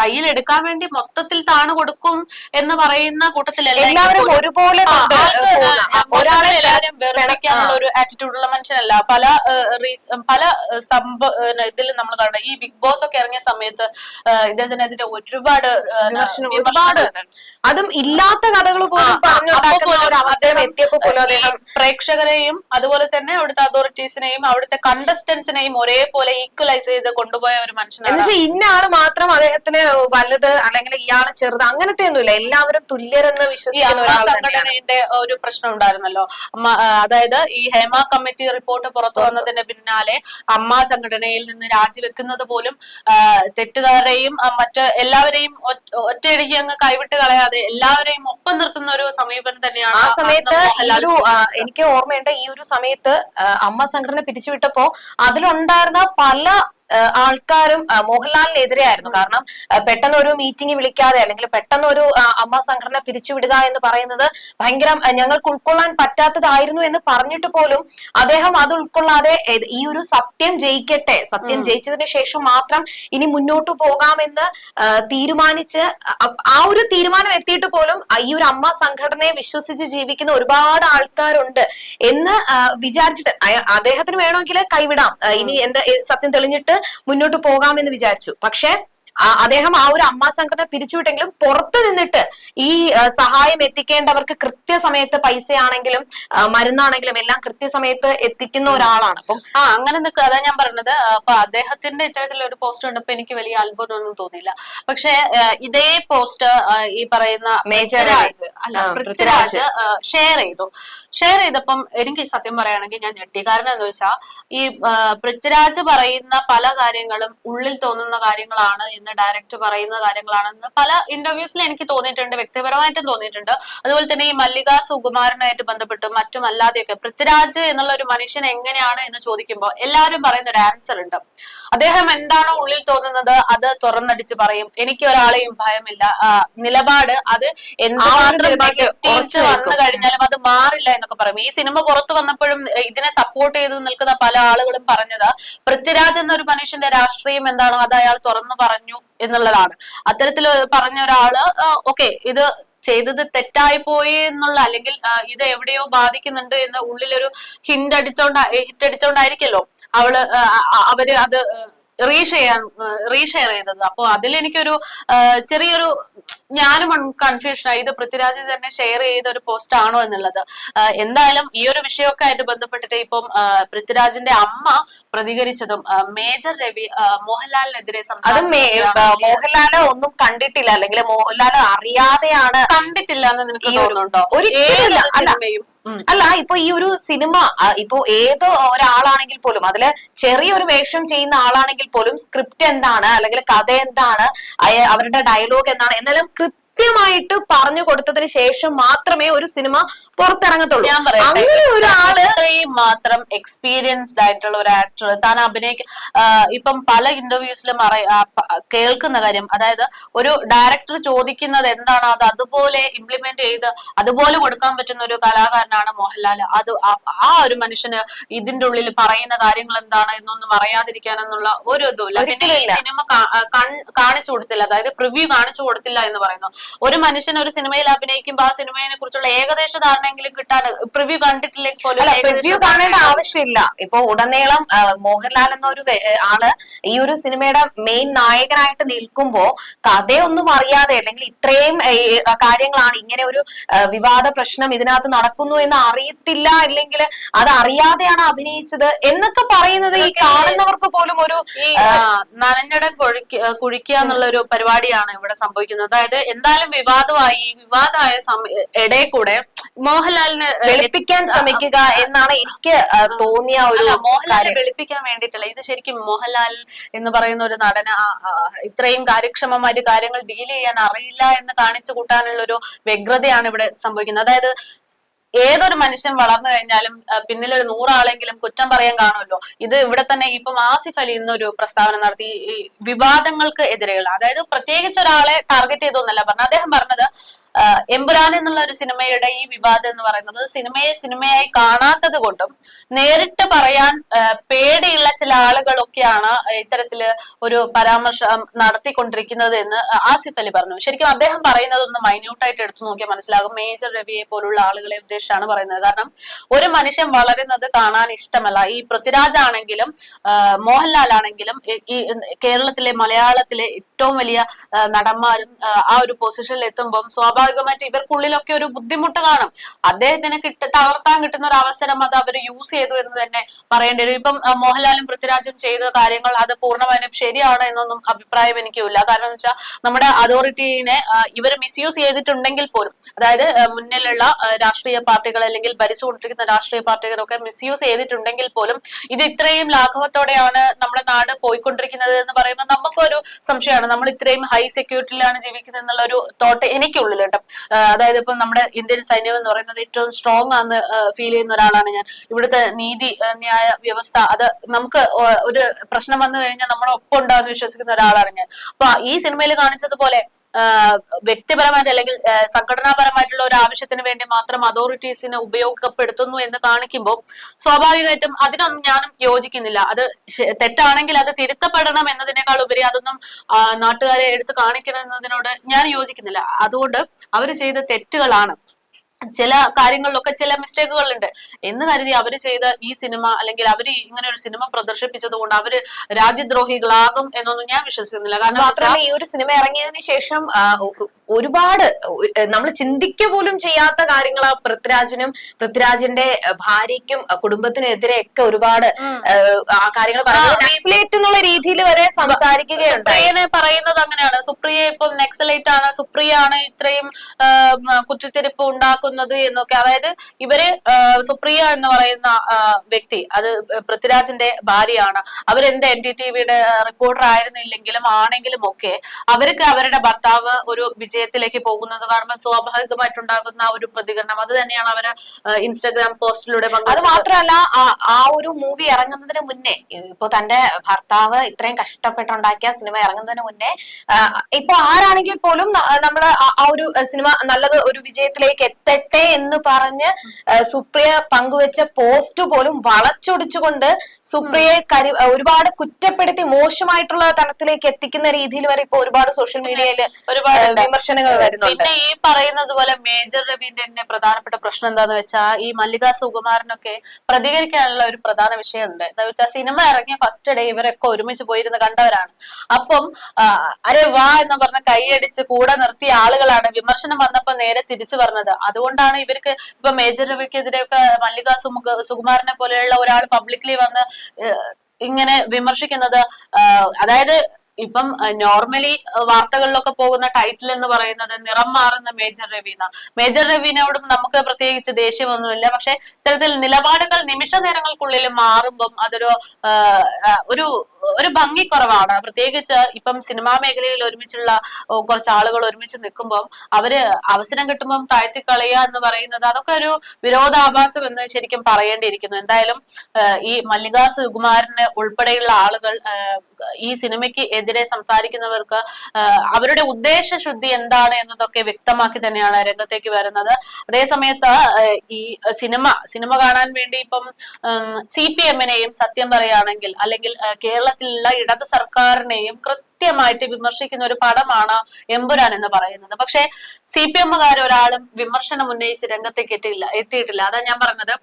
കയ്യിലെടുക്കാൻ വേണ്ടി മൊത്തത്തിൽ താണ് കൊടുക്കും എന്ന് പറയുന്ന കൂട്ടത്തിലല്ല എല്ലാവരും ഒരുപോലെ ഒരാളെ എല്ലാവരും വെറുപ്പിക്കാനുള്ള ഒരു ആറ്റിറ്റ്യൂഡുള്ള മനുഷ്യനല്ല. പല റീസ് പല സംഭവ ഇതിൽ നമ്മൾ കാണുന്നത്. ഈ ബിഗ് ബോസ് ഒക്കെ ഇറങ്ങിയ സമയത്ത് ഇദ്ദേഹത്തിനെതിരെ ഒരുപാട് ഒരുപാട് അതും ഇല്ലാത്ത കഥകൾ പോലും പറഞ്ഞു എത്തിയപ്പോ പോലും അദ്ദേഹം പ്രേക്ഷകരെയും അതുപോലെ തന്നെ അവിടുത്തെ അതോറിറ്റീസിനെയും അവിടുത്തെ കണ്ടസ്റ്റന്റ്സിനെയും ഒരേപോലെ ഈക്വലൈസ് ചെയ്ത് കൊണ്ടുപോയ ഒരു മനുഷ്യനാണ് ഇന്ന ആൾ മാത്രം അദ്ദേഹത്തിന് വലുത് അല്ലെങ്കിൽ ഇയാൾ ചെറുത് അങ്ങനത്തെ ഒന്നുമില്ല. എല്ലാവരും തുല്യരെന്ന് വിശ്വസിക്കുന്ന സംഘടനയുടെ ഒരു പ്രശ്നം ഉണ്ടായിരുന്നല്ലോ. അതായത് ഈ ഹേമ കമ്മിറ്റി റിപ്പോർട്ട് പുറത്തു വന്നതിന്റെ പിന്നാലെ അമ്മ സംഘടനയിൽ നിന്ന് രാജിവെക്കുന്നത് പോലും തെറ്റുകാരെയും മറ്റ് എല്ലാവരെയും ഒറ്റ- ഒറ്റയടിക്ക് അങ്ങ് കൈവിട്ട് കളയാതെ എല്ലാവരെയും ഒപ്പം നിർത്തുന്ന ഒരു സമീപനം തന്നെയാണ് ആ സമയത്ത്. എനിക്ക് ഓർമ്മയുണ്ട്. ഈ ഒരു സമയത്ത് അമ്മ സംഘടന പിരിച്ചുവിട്ടപ്പോ അതിലുണ്ടായിരുന്ന പല ആൾക്കാരും മോഹൻലാലിനെതിരെയായിരുന്നു കാരണം പെട്ടെന്ന് ഒരു മീറ്റിംഗ് വിളിക്കാതെ അല്ലെങ്കിൽ പെട്ടെന്ന് ഒരു അമ്മ സംഘടന പിരിച്ചുവിടുക എന്ന് പറയുന്നത് ഭയങ്കര ഞങ്ങൾക്ക് ഉൾക്കൊള്ളാൻ പറ്റാത്തതായിരുന്നു എന്ന് പറഞ്ഞിട്ട് പോലും അദ്ദേഹം അത് ഉൾക്കൊള്ളാതെ ഈ ഒരു സത്യം ജയിക്കട്ടെ സത്യം ജയിച്ചതിന് ശേഷം മാത്രം ഇനി മുന്നോട്ട് പോകാമെന്ന് തീരുമാനിച്ച് ആ ഒരു തീരുമാനം എത്തിയിട്ട് പോലും ഈ ഒരു അമ്മ സംഘടനയെ വിശ്വസിച്ച് ജീവിക്കുന്ന ഒരുപാട് ആൾക്കാരുണ്ട് എന്ന് വിചാരിച്ചിട്ട് അദ്ദേഹത്തിന് വേണമെങ്കിൽ കൈവിടാം. ഇനി എന്താ സത്യം തെളിഞ്ഞിട്ട് മുന്നോട്ട് പോകാമെന്ന് വിചാരിച്ചു. പക്ഷെ അദ്ദേഹം ആ ഒരു അമ്മ സംഘടന പിരിച്ചുവിട്ടെങ്കിലും പുറത്തു നിന്നിട്ട് ഈ സഹായം എത്തിക്കേണ്ടവർക്ക് കൃത്യസമയത്ത് പൈസയാണെങ്കിലും മരുന്നാണെങ്കിലും എല്ലാം കൃത്യസമയത്ത് എത്തിക്കുന്ന ഒരാളാണ്. അപ്പം ആ അങ്ങനെ നിൽക്കുക അതാ ഞാൻ പറഞ്ഞത്. അപ്പൊ അദ്ദേഹത്തിന്റെ ഇത്തരത്തിലുള്ള ഒരു പോസ്റ്റ് കണ്ടപ്പോ എനിക്ക് വലിയ അത്ഭുതമൊന്നും തോന്നിയില്ല. പക്ഷെ ഇതേ പോസ്റ്റ് ഈ പറയുന്ന മേജർ അല്ല പൃഥ്വിരാജ് ഷെയർ ചെയ്തു. ഷെയർ ചെയ്തപ്പം എനിക്ക് സത്യം പറയുകയാണെങ്കിൽ ഞാൻ ഞെട്ടി കാരണം എന്ന് വെച്ചാൽ ഈ പൃഥ്വിരാജ് പറയുന്ന പല കാര്യങ്ങളും ഉള്ളിൽ തോന്നുന്ന കാര്യങ്ങളാണ് എന്ന് ഡയറക്റ്റ് പറയുന്ന കാര്യങ്ങളാണെന്ന് പല ഇന്റർവ്യൂസിൽ എനിക്ക് തോന്നിയിട്ടുണ്ട് വ്യക്തിപരമായിട്ടും തോന്നിയിട്ടുണ്ട്. അതുപോലെ തന്നെ ഈ മല്ലിക സുകുമാരനായിട്ട് ബന്ധപ്പെട്ടും മറ്റും അല്ലാതെയൊക്കെ പൃഥ്വിരാജ് എന്നുള്ള ഒരു മനുഷ്യൻ എങ്ങനെയാണ് എന്ന് ചോദിക്കുമ്പോൾ എല്ലാവരും പറയുന്ന ഒരു ആൻസർ ഉണ്ട്. അദ്ദേഹം എന്താണോ ഉള്ളിൽ തോന്നുന്നത് അത് തുറന്നടിച്ച് പറയും. എനിക്ക് ഒരാളെയും ഭയമില്ല. നിലപാട് അത് എന്തുമാത്രം വന്നു കഴിഞ്ഞാലും അത് മാറില്ല എന്നൊക്കെ പറയും. ഈ സിനിമ പുറത്തു വന്നപ്പോഴും ഇതിനെ സപ്പോർട്ട് ചെയ്ത് നിൽക്കുന്ന പല ആളുകളും പറഞ്ഞത് പൃഥ്വിരാജ് എന്നൊരു മനുഷ്യന്റെ രാഷ്ട്രീയം എന്താണോ അത് അയാൾ തുറന്നു പറഞ്ഞു എന്നുള്ളതാണ്. അത്തരത്തിൽ പറഞ്ഞ ഒരാൾ ഓക്കെ ഇത് ചെയ്തത് തെറ്റായി പോയി എന്നുള്ള അല്ലെങ്കിൽ ഇത് എവിടെയോ ബാധിക്കുന്നുണ്ട് എന്ന് ഉള്ളിലൊരു ഹിന്റ് അടിച്ചോണ്ട് ഹിറ്റ് അടിച്ചോണ്ടായിരിക്കല്ലോ. അവൾ അവർ അത് റീഷെയർ റീഷെയർ ചെയ്തത് അപ്പൊ അതിൽ എനിക്കൊരു ആ, ചെറിയൊരു ഞാനും കൺഫ്യൂഷൻ ആയി ഇത് പൃഥ്വിരാജ് തന്നെ ഷെയർ ചെയ്ത ഒരു പോസ്റ്റ് ആണോ എന്നുള്ളത് എന്തായാലും ഈ ഒരു വിഷയമൊക്കെ ആയിട്ട് ബന്ധപ്പെട്ടിട്ട് ഇപ്പം പൃഥ്വിരാജിന്റെ അമ്മ പ്രതികരിച്ചതും മേജർ രവി മോഹൻലാലിനെതിരെ അത് മോഹൻലാൽ ഒന്നും കണ്ടിട്ടില്ല അല്ലെങ്കിൽ മോഹൻലാൽ അറിയാതെയാണ് കണ്ടിട്ടില്ല എന്ന് നിനക്ക് തോന്നുന്നുണ്ടോ ഒരു-. സിനിമയും. അല്ല ഇപ്പൊ ഈ ഒരു സിനിമ ഇപ്പൊ ഏത് ഒരാളാണെങ്കിൽ പോലും അതിൽ ചെറിയൊരു വേഷം ചെയ്യുന്ന ആളാണെങ്കിൽ പോലും സ്ക്രിപ്റ്റ് എന്താണ് അല്ലെങ്കിൽ കഥ എന്താണ് അവരുടെ ഡയലോഗ് എന്താണ് എന്നാലും കൃത്യമായിട്ട് പറഞ്ഞു കൊടുത്തതിന് ശേഷം മാത്രമേ ഒരു സിനിമ പുറത്തിറങ്ങത്തുള്ളൂ. ഞാൻ പറയാം ഒരാൾ മാത്രം എക്സ്പീരിയൻസ്ഡ് ആയിട്ടുള്ള ഒരു ആക്ടർ താൻ അഭിനയിക്ക ഇപ്പം പല ഇന്റർവ്യൂസിലും കേൾക്കുന്ന കാര്യം അതായത് ഒരു ഡയറക്ടർ ചോദിക്കുന്നത് എന്താണ് അത് അതുപോലെ ഇംപ്ലിമെന്റ് ചെയ്ത് അതുപോലെ കൊടുക്കാൻ പറ്റുന്ന ഒരു കലാകാരനാണ് മോഹൻലാൽ അത് ആ- ഒരു മനുഷ്യന് ഇതിന്റെ ഉള്ളിൽ പറയുന്ന കാര്യങ്ങൾ എന്താണ് എന്നൊന്നും അറിയാതിരിക്കാനെന്നുള്ള ഒരു ഇതുമില്ല സിനിമ കാണിച്ചു കൊടുത്തില്ല. അതായത് പ്രിവ്യൂ കാണിച്ചു കൊടുത്തില്ല എന്ന് പറയുന്നു. ഒരു മനുഷ്യൻ ഒരു സിനിമയിൽ അഭിനയിക്കുമ്പോൾ ആ സിനിമയെ കുറിച്ചുള്ള ഏകദേശ ധാരണയെങ്കിലും കിട്ടാണ് പ്രിവ്യൂ കണ്ടിട്ടില്ലെങ്കിൽ പോലും ഏകദേശ കാണേണ്ട ആവശ്യമില്ല. ഇപ്പൊ ഉടനീളം മോഹൻലാൽ എന്നൊരു ആൾ ഈ ഒരു സിനിമയുടെ മെയിൻ നായകനായിട്ട് നിൽക്കുമ്പോ കഥയൊന്നും അറിയാതെ അല്ലെങ്കിൽ ഇത്രയും കാര്യങ്ങളാണ് ഇങ്ങനെ ഒരു വിവാദ പ്രശ്നം ഇതിനകത്ത് നടക്കുന്നു എന്ന് അറിയത്തില്ല അല്ലെങ്കിൽ അത് അറിയാതെയാണ് അഭിനയിച്ചത് എന്നൊക്കെ പറയുന്നത് ഈ കാണുന്നവർക്ക് പോലും ഒരു നനഞ്ഞടം കുഴിക്കുക എന്നുള്ള ഒരു പരിപാടിയാണ് ഇവിടെ സംഭവിക്കുന്നത്. അതായത് എന്തായാലും വിവാദമായി ഈ വിവാദമായ സമയ ഇടയിൽ കൂടെ മോഹൻലാലിന് വെളുപ്പിക്കാൻ ശ്രമിക്കുക എന്നാണ് എനിക്ക് തോന്നിയ ഒരു മോഹൻലാലിനെ വെളുപ്പിക്കാൻ വേണ്ടിയിട്ടല്ല. ഇത് ശരിക്കും മോഹൻലാൽ എന്ന് പറയുന്ന ഒരു നടന് ഇത്രയും കാര്യക്ഷമമായിട്ട് കാര്യങ്ങൾ ഡീൽ ചെയ്യാൻ അറിയില്ല എന്ന് കാണിച്ചു കൂട്ടാനുള്ള ഒരു വ്യഗ്രതയാണ് ഇവിടെ സംഭവിക്കുന്നത്. അതായത് ഏതൊരു മനുഷ്യൻ വളർന്നു കഴിഞ്ഞാലും പിന്നിൽ ഒരു നൂറാളെങ്കിലും കുറ്റം പറയാൻ കാണുമല്ലോ. ഇത് ഇവിടെ തന്നെ ഇപ്പം ആസിഫ് അലി ഇന്നൊരു പ്രസ്താവന നടത്തി. വിവാദങ്ങൾക്ക് എതിരെയുള്ള അതായത് പ്രത്യേകിച്ച് ഒരാളെ ടാർഗറ്റ് ചെയ്തൊന്നല്ല പറഞ്ഞത്. അദ്ദേഹം പറഞ്ഞത് എമ്പുരാൻ എന്നുള്ള ഒരു സിനിമയുടെ ഈ വിവാദം എന്ന് പറയുന്നത് സിനിമയെ സിനിമയായി കാണാത്തത് കൊണ്ടും നേരിട്ട് പറയാൻ പേടിയുള്ള ചില ആളുകളൊക്കെയാണ് ഇത്തരത്തിൽ ഒരു പരാമർശം നടത്തിക്കൊണ്ടിരിക്കുന്നത് എന്ന് ആസിഫ് അലി പറഞ്ഞു. ശരിക്കും അദ്ദേഹം പറയുന്നതൊന്ന് മൈന്യൂട്ടായിട്ട് എടുത്തു നോക്കിയാൽ മനസ്സിലാകും. മേജർ രവിയെ പോലുള്ള ആളുകളെ ഉദ്ദേശിച്ചാണ് പറയുന്നത്. കാരണം ഒരു മനുഷ്യൻ വളരുന്നത് കാണാൻ ഇഷ്ടമല്ല. ഈ പൃഥ്വിരാജ് ആണെങ്കിലും മോഹൻലാൽ ആണെങ്കിലും ഈ- കേരളത്തിലെ മലയാളത്തിലെ ഏറ്റവും വലിയ നടന്മാരും ആ, ഒരു പൊസിഷനിൽ എത്തുമ്പം സ്വാഭാവികമായിട്ട് ഇവർക്കുള്ളിലൊക്കെ ഒരു ബുദ്ധിമുട്ട് കാണും. അദ്ദേഹത്തിന് കിട്ട തളർത്താൻ കിട്ടുന്ന ഒരു അവസരം അത് അവർ യൂസ് ചെയ്തു എന്ന് തന്നെ പറയേണ്ടി വരും. ഇപ്പം മോഹൻലാലും പൃഥ്വിരാജും ചെയ്ത കാര്യങ്ങൾ അത് പൂർണമായും ശരിയാണ് എന്നൊന്നും അഭിപ്രായം എനിക്കില്ല. കാരണം വെച്ചാൽ നമ്മുടെ അതോറിറ്റീനെ ഇവർ മിസ്യൂസ് ചെയ്തിട്ടുണ്ടെങ്കിൽ പോലും അതായത് മുന്നിലുള്ള രാഷ്ട്രീയ പാർട്ടികൾ അല്ലെങ്കിൽ ഭരിച്ചുകൊണ്ടിരിക്കുന്ന രാഷ്ട്രീയ പാർട്ടികളൊക്കെ മിസ്യൂസ് ചെയ്തിട്ടുണ്ടെങ്കിൽ പോലും ഇത് ഇത്രയും ലാഘവത്തോടെയാണ് നമ്മുടെ നാട് പോയിക്കൊണ്ടിരിക്കുന്നത് എന്ന് പറയുമ്പോൾ നമുക്കൊരു സംശയമാണ്. നമ്മൾ ഇത്രയും ഹൈ സെക്യൂരിറ്റിയിലാണ് ജീവിക്കുന്നത് എന്നുള്ള ഒരു തോട്ട് എനിക്കുള്ളിൽ കേട്ടോ അതായത് ഇപ്പം നമ്മുടെ ഇന്ത്യൻ സൈന്യം എന്ന് പറയുന്നത് ഏറ്റവും സ്ട്രോങ് ആണെന്ന് ഫീൽ ചെയ്യുന്ന ഒരാളാണ് ഞാൻ. ഇവിടുത്തെ നീതി ന്യായ വ്യവസ്ഥ അത് നമുക്ക് ഒരു പ്രശ്നം വന്നു കഴിഞ്ഞാൽ നമ്മളെ ഒപ്പം ഉണ്ടാകുന്ന വിശ്വസിക്കുന്ന ഒരാളാണ് ഞാൻ. അപ്പൊ ഈ സിനിമയിൽ കാണിച്ചതുപോലെ വ്യക്തിപരമായിട്ട് അല്ലെങ്കിൽ സംഘടനാപരമായിട്ടുള്ള ഒരു ആവശ്യത്തിന് വേണ്ടി മാത്രം അതോറിറ്റീസിനെ ഉപയോഗപ്പെടുത്തുന്നു എന്ന് കാണിക്കുമ്പോൾ സ്വാഭാവികമായിട്ടും അതിനൊന്നും ഞാനും യോജിക്കുന്നില്ല. അത് തെറ്റാണെങ്കിൽ അത് തിരുത്തപ്പെടണം എന്നതിനേക്കാൾ ഉപരി അതൊന്നും നാട്ടുകാരെ എടുത്ത് കാണിക്കണം എന്നതിനോട് ഞാൻ യോജിക്കുന്നില്ല. അതുകൊണ്ട് അവർ ചെയ്ത തെറ്റുകളാണ്. ചില കാര്യങ്ങളിലൊക്കെ ചില മിസ്റ്റേക്കുകളുണ്ട്. എന്ന് കരുതി അവർ ചെയ്ത ഈ സിനിമ അല്ലെങ്കിൽ അവർ ഇങ്ങനെ ഒരു സിനിമ പ്രദർശിപ്പിച്ചത് കൊണ്ട് അവർ രാജ്യദ്രോഹികളാകും എന്നൊന്നും ഞാൻ വിശ്വസിക്കുന്നില്ല. കാരണം ഈ ഒരു സിനിമ ഇറങ്ങിയതിന് ശേഷം ഒരുപാട് നമ്മൾ ചിന്തിക്ക പോലും ചെയ്യാത്ത കാര്യങ്ങൾ ആ പൃഥ്വിരാജിനും പൃഥ്വിരാജിന്റെ ഭാര്യയ്ക്കും കുടുംബത്തിനും എതിരെ ഒക്കെ ഒരുപാട് ആ, കാര്യങ്ങൾ പറയുന്നത് നക്സലേറ്റ് എന്നുള്ള രീതിയിൽ വരെ സംസാരിക്കുകയുണ്ടായി. സുപ്രിയനെ പറയുന്നത് അങ്ങനെയാണ്. സുപ്രിയ ഇപ്പം നെക്സലൈറ്റ് ആണ്. സുപ്രിയ ആണ് ഇത്രയും കുറ്റിത്തിരിപ്പ് ഉണ്ടാക്കുന്നത്. എന്നൊക്കെ. അതായത് ഇവർ സുപ്രിയ എന്ന് പറയുന്ന വ്യക്തി അത് പൃഥ്വിരാജിന്റെ ഭാര്യയാണ്. അവരെന്ത് എൻ ഡി ടി വിയുടെ റിപ്പോർട്ടർ ആയിരുന്നില്ലെങ്കിലും ആണെങ്കിലും ഒക്കെ അവർക്ക് അവരുടെ ഭർത്താവ് ഒരു വിജയത്തിലേക്ക് പോകുന്നത് കാരണം സ്വാഭാവികമായിട്ടുണ്ടാകുന്ന ഒരു പ്രതികരണം. അത് തന്നെയാണ് അവർ ഇൻസ്റ്റാഗ്രാം പോസ്റ്റിലൂടെ അത് മാത്രമല്ല ആ- ഒരു മൂവി ഇറങ്ങുന്നതിന് മുന്നേ ഇപ്പൊ തന്റെ ഭർത്താവ് ഇത്രയും കഷ്ടപ്പെട്ടുണ്ടാക്കിയ സിനിമ ഇറങ്ങുന്നതിന് മുന്നേ ഇപ്പൊ ആരാണെങ്കിൽ പോലും ന- നമ്മൾ ആ- ഒരു സിനിമ നല്ലത് ഒരു വിജയത്തിലേക്ക് എത്തട്ടെ എന്ന് പറഞ്ഞ് സുപ്രിയ പങ്കുവെച്ച പോസ്റ്റ് പോലും വളച്ചൊടിച്ചുകൊണ്ട് സുപ്രിയയെ കരി ഒരുപാട് കുറ്റപ്പെടുത്തി മോശമായിട്ടുള്ള തലത്തിലേക്ക് എത്തിക്കുന്ന രീതിയിൽ വരെ ഇപ്പൊ ഒരുപാട് സോഷ്യൽ മീഡിയയിൽ ഒരുപാട് വിമർശനങ്ങൾ വരുന്നുണ്ട്. പിന്നെ ഈ പറയുന്നത് പോലെ മേജർ രവീന്ദ്രൻ തന്നെ പ്രധാനപ്പെട്ട പ്രശ്നം എന്താന്ന് വെച്ചാൽ ഈ മല്ലിക സുകുമാരനൊക്കെ പ്രതികരിക്കാനുള്ള ഒരു പ്രധാന വിഷയമുണ്ട്. എന്താ വെച്ചാൽ സിനിമ ഇറങ്ങിയ ഫസ്റ്റ് ഡേ ഇവരൊക്കെ ഒരുമിച്ച് പോയിരുന്ന് കണ്ടവരാണ്. അപ്പം അരെ വാ എന്ന് പറഞ്ഞ കൈയടിച്ച് കൂടെ നിർത്തിയ ആളുകളാണ് വിമർശനം വന്നപ്പോ നേരെ തിരിച്ചു പറഞ്ഞത്. അതുകൊണ്ടാണ് ഇവർക്ക് ഇപ്പൊ മേജർ രവിക്കെതിരെയൊക്കെ മല്ലിക സുകുമാരനെ പോലെയുള്ള ഒരാൾ പബ്ലിക്കലി വന്ന് ഇങ്ങനെ വിമർശിക്കുന്നത്. അതായത് ഇപ്പം നോർമലി വാർത്തകളിലൊക്കെ പോകുന്ന ടൈറ്റിൽ എന്ന് പറയുന്നത് നിറം മാറുന്ന മേജർ രവീന മേജർ രവീനോടും നമുക്ക് പ്രത്യേകിച്ച് ദേഷ്യമൊന്നുമില്ല. പക്ഷെ ഇത്തരത്തിൽ നിലപാടുകൾ നിമിഷ നേരങ്ങൾക്കുള്ളിൽ മാറുമ്പം അതൊരു ആ, ഒരു ഭംഗി കുറവാണ്. പ്രത്യേകിച്ച് ഇപ്പം സിനിമാ മേഖലയിൽ ഒരുമിച്ചുള്ള കുറച്ച് ആളുകൾ ഒരുമിച്ച് നിൽക്കുമ്പോൾ അവർ അവസരം കിട്ടുമ്പം താഴ്ത്തി കളയുക എന്ന് പറയുന്നത് അതൊക്കെ ഒരു വിരോധാഭാസം എന്ന് ശരിക്കും പറയേണ്ടിയിരിക്കുന്നു. എന്തായാലും ഈ മല്ലിക സുകുമാരന് ഉൾപ്പെടെയുള്ള ആളുകൾ ഈ സിനിമയ്ക്ക് എതിരെ സംസാരിക്കുന്നവർക്ക് അവരുടെ ഉദ്ദേശ ശുദ്ധി എന്താണ് എന്നതൊക്കെ വ്യക്തമാക്കി തന്നെയാണ് രംഗത്തേക്ക് വരുന്നത്. അതേ സമയത്ത് ഈ സിനിമ സിനിമ കാണാൻ വേണ്ടി ഇപ്പം സി പി എമ്മിനെയും സത്യം പറയുകയാണെങ്കിൽ അല്ലെങ്കിൽ കേരള കേരളത്തിലുള്ള ഇടത് സർക്കാരിനെയും കൃത്യമായിട്ട് വിമർശിക്കുന്ന ഒരു പടമാണ് എമ്പുരാൻ എന്ന് പറയുന്നത്. പക്ഷെ സി പി എമ്മുകാർ ഒരാളും വിമർശനം ഉന്നയിച്ച് രംഗത്തേക്ക് എത്തിയില്ല എത്തിയിട്ടില്ല. അതാ ഞാൻ പറഞ്ഞത്.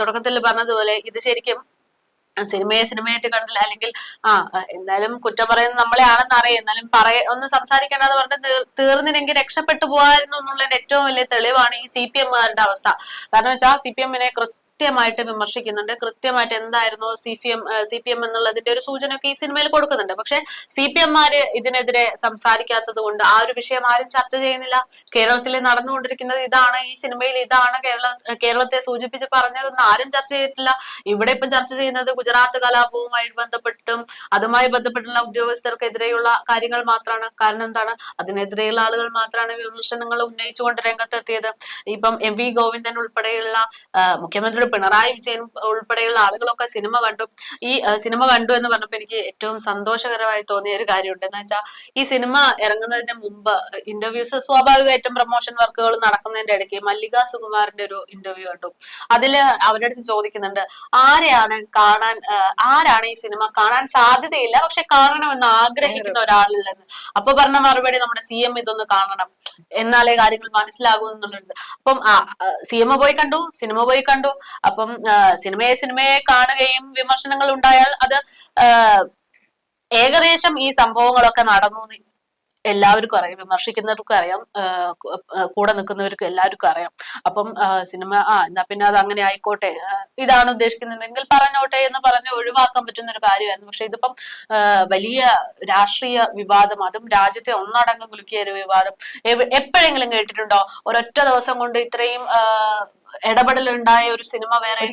തുടക്കത്തിൽ പറഞ്ഞതുപോലെ ഇത് ശരിക്കും സിനിമയെ സിനിമയായിട്ട് കണ്ടില്ല. അല്ലെങ്കിൽ ആ എന്തായാലും കുറ്റം പറയുന്നത് നമ്മളെ ആണെന്ന് അറിയാം. എന്നാലും പറയ ഒന്ന് സംസാരിക്കേണ്ടെന്ന് പറഞ്ഞ് തീർ- തീർന്നില്ലെങ്കിൽ രക്ഷപ്പെട്ടു പോകാമായിരുന്നു എന്നുള്ളതിന്റെ ഏറ്റവും വലിയ തെളിവാണ് ഈ സി പി എമ്മുകാരുടെ അവസ്ഥ. കാരണം വെച്ചാൽ സി പി എമ്മിനെ കൃത്യമായിട്ട് വിമർശിക്കുന്നുണ്ട്. കൃത്യമായിട്ട് എന്തായിരുന്നു C P M C P M എന്നുള്ളതിന്റെ ഒരു സൂചന ഒക്കെ ഈ സിനിമയിൽ കൊടുക്കുന്നുണ്ട്. പക്ഷെ സി പി എംമാര് ഇതിനെതിരെ സംസാരിക്കാത്തത് കൊണ്ട് ആ ഒരു വിഷയം ആരും ചർച്ച ചെയ്യുന്നില്ല. കേരളത്തിൽ നടന്നുകൊണ്ടിരിക്കുന്നത് ഇതാണ് ഈ സിനിമയിൽ ഇതാണ് കേരള കേരളത്തെ സൂചിപ്പിച്ച് പറഞ്ഞതെന്ന് ആരും ചർച്ച ചെയ്തിട്ടില്ല. ഇവിടെ ഇപ്പം ചർച്ച ചെയ്യുന്നത് ഗുജറാത്ത് കലാപവുമായി ബന്ധപ്പെട്ടും അതുമായി ബന്ധപ്പെട്ടുള്ള ഉദ്യോഗസ്ഥർക്കെതിരെയുള്ള കാര്യങ്ങൾ മാത്രമാണ് കാരണം എന്താണ്? അതിനെതിരെയുള്ള ആളുകൾ മാത്രമാണ് വിമർശനങ്ങൾ ഉന്നയിച്ചുകൊണ്ട് രംഗത്തെത്തിയത്. ഇപ്പം എം വി ഗോവിന്ദൻ ഉൾപ്പെടെയുള്ള മുഖ്യമന്ത്രിയുടെ മുഖ്യമന്ത്രി പിണറായി വിജയൻ ഉൾപ്പെടെയുള്ള ആളുകളൊക്കെ സിനിമ കണ്ടു. ഈ സിനിമ കണ്ടു എന്ന് പറഞ്ഞപ്പോൾ എനിക്ക് ഏറ്റവും സന്തോഷകരമായി തോന്നിയ ഒരു കാര്യമുണ്ട്. എന്ന് വെച്ചാൽ ഈ സിനിമ ഇറങ്ങുന്നതിന് മുമ്പ് ഇന്റർവ്യൂസ് സ്വാഭാവികമായിട്ടും പ്രൊമോഷൻ വർക്കുകൾ നടക്കുന്നതിന്റെ ഇടയ്ക്ക് മല്ലിക സുകുമാറിന്റെ ഒരു ഇന്റർവ്യൂ കണ്ടു. അതിൽ അവരുടെ അടുത്ത് ചോദിക്കുന്നുണ്ട് ആരെയാണ് കാണാൻ ആരാണ് ഈ സിനിമ കാണാൻ സാധ്യതയില്ല പക്ഷെ കാണണമെന്ന് ആഗ്രഹിക്കുന്ന ഒരാളില്ലെന്ന്? അപ്പൊ പറഞ്ഞ മറുപടി നമ്മുടെ സി എം ഇതൊന്ന് കാണണം. എന്നാലേ കാര്യങ്ങൾ മനസ്സിലാകൂ എന്നുള്ളത്. അപ്പം എം പോയി കണ്ടു സിനിമ പോയി കണ്ടു. അപ്പം സിനിമയെ സിനിമയെ കാണുകയും വിമർശനങ്ങൾ ഉണ്ടായാൽ അത് ഏകദേശം ഈ സംഭവങ്ങളൊക്കെ നടന്നു എല്ലാവർക്കും അറിയാം. വിമർശിക്കുന്നവർക്കും അറിയാം. കൂടെ നിൽക്കുന്നവർക്കും എല്ലാവർക്കും അറിയാം. അപ്പം സിനിമ ആ എന്നാ പിന്നെ അത് അങ്ങനെ ആയിക്കോട്ടെ. ഇതാണ് ഉദ്ദേശിക്കുന്നതെങ്കിൽ പറഞ്ഞോട്ടെ എന്ന് പറഞ്ഞ് ഒഴിവാക്കാൻ പറ്റുന്ന ഒരു കാര്യമായിരുന്നു. പക്ഷെ ഇതിപ്പം വലിയ രാഷ്ട്രീയ വിവാദം അതും രാജ്യത്തെ ഒന്നടങ്കം കുലുക്കിയ ഒരു വിവാദം എപ്പോഴെങ്കിലും കേട്ടിട്ടുണ്ടോ? ഒരൊറ്റ ദിവസം കൊണ്ട് ഇത്രയും ഇടപെടലുണ്ടായ ഒരു സിനിമ വേറെ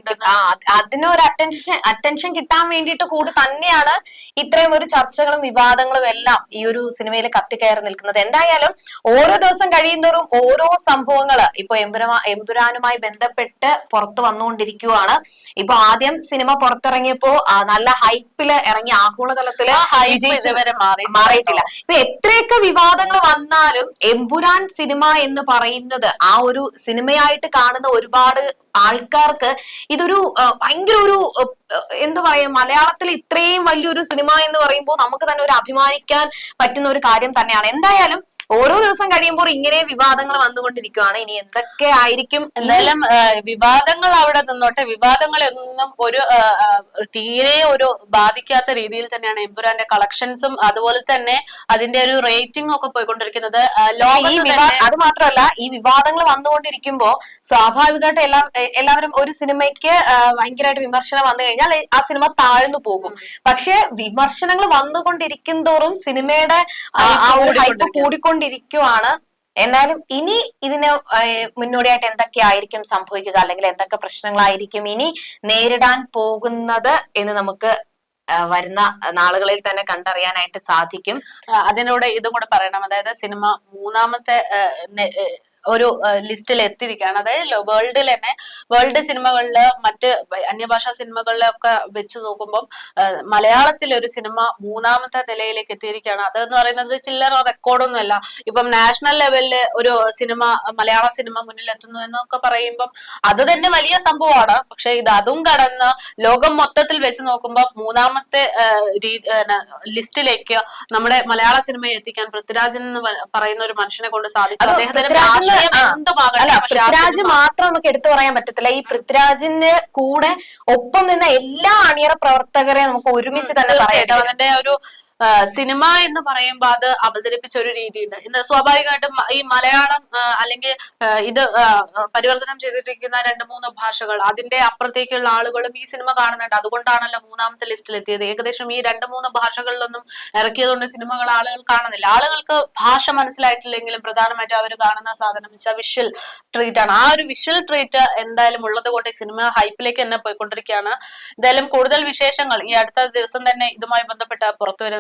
അതിനൊരു അറ്റൻഷൻ അറ്റൻഷൻ കിട്ടാൻ വേണ്ടിയിട്ട് കൂടി തന്നെയാണ് ഇത്രയും ഒരു ചർച്ചകളും വിവാദങ്ങളും എല്ലാം ഈ ഒരു സിനിമയിൽ കത്തിക്കയറി നിൽക്കുന്നത്. എന്തായാലും ഓരോ ദിവസം കഴിയുന്തോറും ഓരോ സംഭവങ്ങൾ ഇപ്പൊ എമ്പുരമാ എമ്പുരാനുമായി ബന്ധപ്പെട്ട് പുറത്തു വന്നുകൊണ്ടിരിക്കുവാണ്. ഇപ്പൊ ആദ്യം സിനിമ പുറത്തിറങ്ങിയപ്പോ നല്ല ഹൈപ്പിൽ ഇറങ്ങി ആഗോളതലത്തിൽ മാറിയിട്ടില്ല. ഇപ്പൊ എത്രയൊക്കെ വിവാദങ്ങൾ വന്നാലും എമ്പുരാൻ സിനിമ എന്ന് പറയുന്നത് ആ ഒരു സിനിമയായിട്ട് കാണുന്ന ഒരുപാട് ആൾക്കാർക്ക് ഇതൊരു ഭയങ്കര ഒരു എന്താ പറയാ മലയാളത്തിൽ ഇത്രയും വലിയൊരു സിനിമ എന്ന് പറയുമ്പോൾ നമുക്ക് തന്നെ ഒരു അഭിമാനിക്കാൻ പറ്റുന്ന ഒരു കാര്യം തന്നെയാണ്. എന്തായാലും ഓരോ ദിവസം കഴിയുമ്പോൾ ഇങ്ങനെ വിവാദങ്ങൾ വന്നുകൊണ്ടിരിക്കുകയാണ് ഇനി എന്തൊക്കെ ആയിരിക്കും? എന്തായാലും വിവാദങ്ങൾ അവിടെ നിന്നോട്ടെ. വിവാദങ്ങളൊന്നും ഒരു തീരെ ഒരു ബാധിക്കാത്ത രീതിയിൽ തന്നെയാണ് എമ്പുരാന്റെ കളക്ഷൻസും അതുപോലെ തന്നെ അതിന്റെ ഒരു റേറ്റിംഗ് ഒക്കെ പോയിക്കൊണ്ടിരിക്കുന്നത്. അത് മാത്രമല്ല ഈ വിവാദങ്ങൾ വന്നുകൊണ്ടിരിക്കുമ്പോ സ്വാഭാവികമായിട്ട് എല്ലാ എല്ലാവരും ഒരു സിനിമയ്ക്ക് ഭയങ്കരമായിട്ട് വിമർശനം വന്നു കഴിഞ്ഞാൽ ആ സിനിമ താഴ്ന്നു പോകും. പക്ഷെ വിമർശനങ്ങൾ വന്നുകൊണ്ടിരിക്കും തോറും സിനിമയുടെ ആ ഒരു എന്നാലും ഇനി ഇതിന് മുന്നോടിയായിട്ട് എന്തൊക്കെയായിരിക്കും സംഭവിക്കുക? അല്ലെങ്കിൽ എന്തൊക്കെ പ്രശ്നങ്ങളായിരിക്കും ഇനി നേരിടാൻ പോകുന്നത് എന്ന് നമുക്ക് വരുന്ന നാളുകളിൽ തന്നെ കണ്ടറിയാനായിട്ട് സാധിക്കും. അതിനോട് ഇതും കൂടെ പറയണം. അതായത് സിനിമ മൂന്നാമത്തെ ഒരു ലിസ്റ്റിൽ എത്തിയിരിക്കുകയാണ്. അതായത് വേൾഡിൽ തന്നെ വേൾഡ് സിനിമകളിൽ മറ്റ് അന്യഭാഷാ സിനിമകളിലൊക്കെ വെച്ച് നോക്കുമ്പം മലയാളത്തിലെ ഒരു സിനിമ മൂന്നാമത്തെ നിലയിലേക്ക് എത്തിയിരിക്കുകയാണ്. അതെന്ന് പറയുന്നത് ചില്ലറ റെക്കോർഡൊന്നുമല്ല. ഇപ്പം നാഷണൽ ലെവലിൽ ഒരു സിനിമ മലയാള സിനിമ മുന്നിൽ എത്തുന്നു എന്നൊക്കെ പറയുമ്പം അത് തന്നെ വലിയ സംഭവമാണ്. പക്ഷെ ഇത് അതും കടന്ന് ലോകം മൊത്തത്തിൽ വെച്ച് നോക്കുമ്പോൾ മൂന്നാമത്തെ ലിസ്റ്റിലേക്ക് നമ്മുടെ മലയാള സിനിമയെ എത്തിക്കാൻ പൃഥ്വിരാജൻ എന്ന് പറയുന്ന ഒരു മനുഷ്യനെ കൊണ്ട് സാധിച്ചു. അദ്ദേഹത്തിന്റെ അല്ല പൃഥ്വിരാജ് മാത്രം നമുക്ക് എടുത്തു പറയാൻ പറ്റത്തില്ല. ഈ പൃഥ്വിരാജിന്റെ കൂടെ ഒപ്പം നിന്ന എല്ലാ അണിയറ പ്രവർത്തകരെ നമുക്ക് ഒരുമിച്ച് തന്നെ പറയാം ഒരു സിനിമ എന്ന് പറയുമ്പോൾ അത് അവതരിപ്പിച്ച ഒരു രീതിയുണ്ട്. ഇന്ന് സ്വാഭാവികമായിട്ടും ഈ മലയാളം അല്ലെങ്കിൽ ഇത് പരിവർത്തനം ചെയ്തിരിക്കുന്ന രണ്ട് മൂന്ന് ഭാഷകൾ അതിന്റെ അപ്പുറത്തേക്കുള്ള ആളുകളും ഈ സിനിമ കാണുന്നുണ്ട്. അതുകൊണ്ടാണല്ലോ മൂന്നാമത്തെ ലിസ്റ്റിൽ എത്തിയത് ഏകദേശം ഈ രണ്ട് മൂന്ന് ഭാഷകളിലൊന്നും ഇറക്കിയതുകൊണ്ട് സിനിമകൾ ആളുകൾ കാണുന്നില്ല. ആളുകൾക്ക് ഭാഷ മനസ്സിലായിട്ടില്ലെങ്കിലും പ്രധാനമായിട്ടും അവർ കാണുന്ന സാധനം വെച്ചാൽ വിഷ്വൽ ട്രീറ്റ് ആണ്. ആ ഒരു വിഷ്വൽ ട്രീറ്റ് എന്തായാലും ഉള്ളത് കൊണ്ട് ഈ സിനിമ ഹൈപ്പിലേക്ക് തന്നെ പോയിക്കൊണ്ടിരിക്കുകയാണ്. എന്തായാലും കൂടുതൽ വിശേഷങ്ങൾ ഈ അടുത്ത ദിവസം തന്നെ ഇതുമായി ബന്ധപ്പെട്ട് പുറത്തു